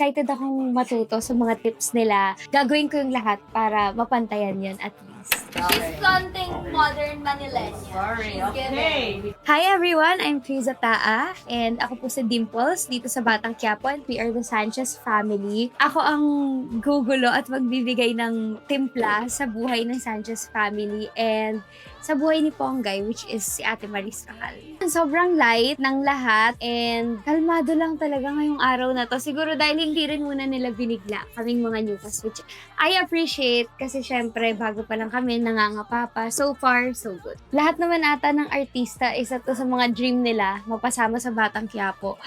excited akong matuto sa mga tips nila. Gagawin ko yung lahat para mapantayan yun at. She's flaunting modern Manileña. Sorry, She's okay. Hi everyone! I'm Friza Taa and ako po si Dimples dito sa Batang Quiapo and we are the Sanchez family. Ako ang gugulo at magbibigay ng timpla sa buhay ng Sanchez family and sa buhay ni Ponggay which is si Ate Maris Kakal. Sobrang light ng lahat and kalmado lang talaga ngayong araw na to. Siguro dahil hindi rin muna nila binigla kaming mga newcas which I appreciate kasi syempre bago pa lang kami nangangapa pa. So far, so good. Lahat naman ata ng artista, isa to sa mga dream nila, mapasama sa Batang Quiapo.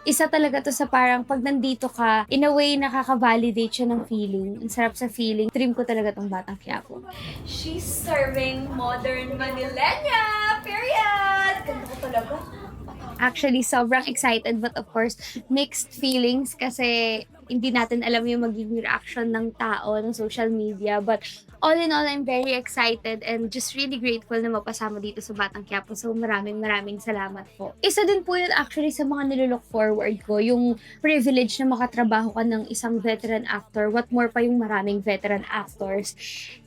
Isa talaga to sa parang pag nandito ka, in a way nakaka-validate siya ng feeling. Ang sarap sa feeling. Dream ko talaga tong Batang Quiapo. She's serving modern Manileña. Period. Ganda ko talaga. Actually, sobrang excited but of course, mixed feelings kasi hindi natin alam yung magiging reaction ng tao ng social media. But all in all, I'm very excited and just really grateful na mapasama dito sa Batang Quiapo. So maraming maraming salamat po. Isa din po yun actually sa mga nilook forward ko, yung privilege na makatrabaho ka ng isang veteran actor. What more pa yung maraming veteran actors.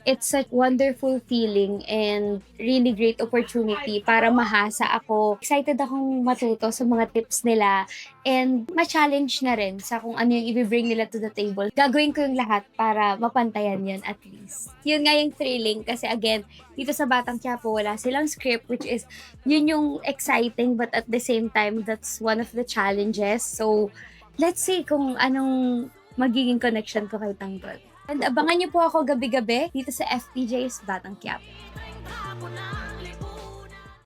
It's a wonderful feeling and really great opportunity para mahasa ako. Excited akong matuto sa mga tips nila and ma-challenge na rin sa kung ano yung ibibring nila to the table. Gagawin ko yung lahat para mapantayan yun at least. Yun nga yung thrilling kasi again, dito sa Batang Quiapo wala silang script which is yun yung exciting but at the same time that's one of the challenges. So, let's see kung anong magiging connection ko kay Tanggol. And abangan niyo po ako gabi-gabi dito sa FPJ's Batang Quiapo.